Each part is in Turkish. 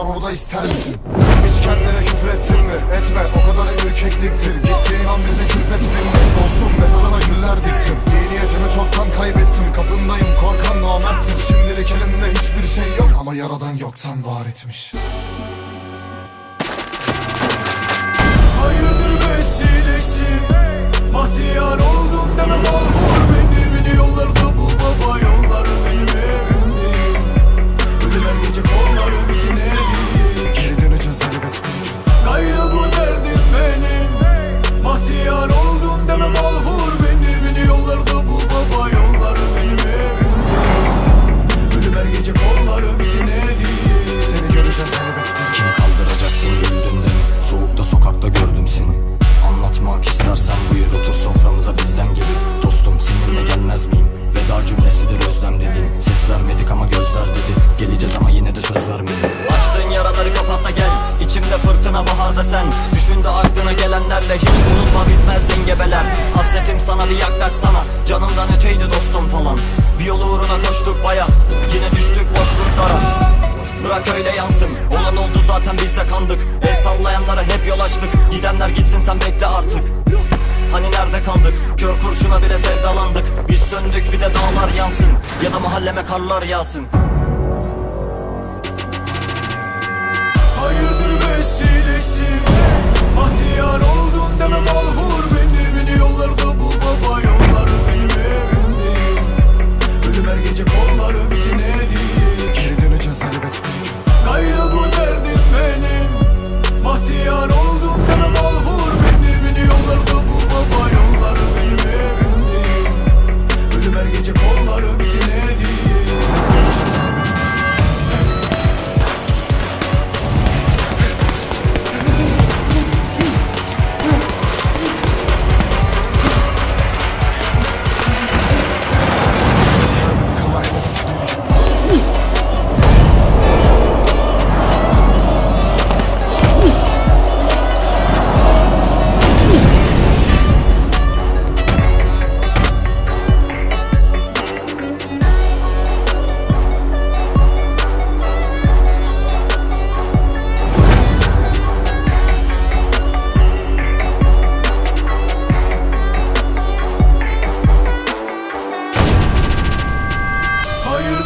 var orada ister misin? Hiç kendine küfür ettin mi? Etme o kadar ürkekliktir Gittiğin an bizi külfet bilme Dostum mezarına güller diktim. İyi niyetimi çoktan kaybettim. Kapındayım korkan namerttir. Şimdilik elimde hiçbir şey yok. Ama yaradan yoktan var etmiş. Hayırdır vesilesi Bahtiyar oldum demem al Vur beni. Beni sen. Düşün de aklına gelenlerle hiç unutma bitmez zingebeler Hasretim sana bir yaklaşsana Canımdan öteydi dostum falan. Bir yol uğruna koştuk baya. Yine düştük boşluklara. Bırak öyle yansın. Olan oldu zaten biz de kandık. El sallayanlara hep yol açtık. Gidenler gitsin sen bekle artık. Hani nerede kaldık? Kör kurşuna bile sevdalandık. Biz söndük bir de dağlar yansın. Ya da mahalleme karlar yağsın. Hayırdır vesilesin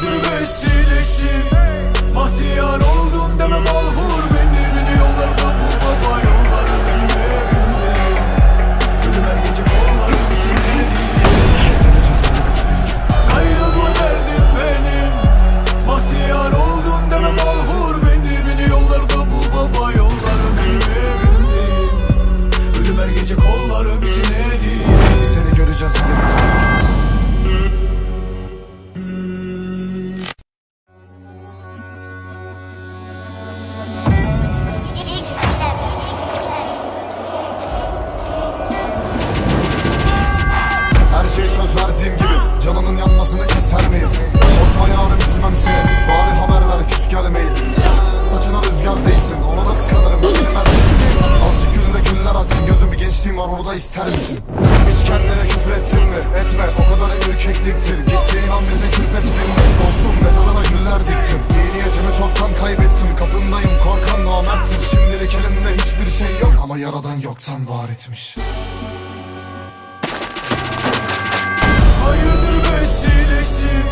bir vesilesi Bahtiyar oldum demem ahur beni. Beni yollarda bul baba yollara ürkekliktir Gittiğin an bizi külfet bilmek Dostum mezarına güller diktim İyi niyetimi çoktan kaybettim. Kapındayım korkan namerttir. Şimdilik elimde hiçbir şey yok. Ama yaradan yoktan var etmiş. Hayırdır vesilesin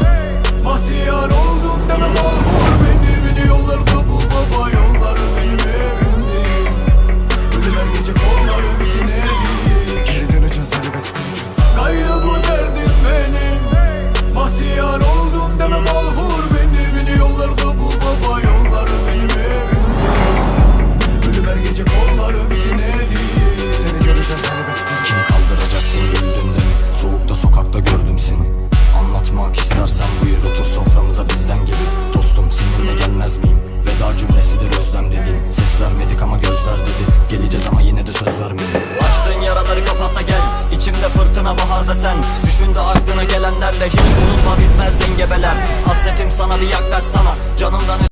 hiç unutma bitmez imgebeler Hasretim sana bir yaklaş sana canımdan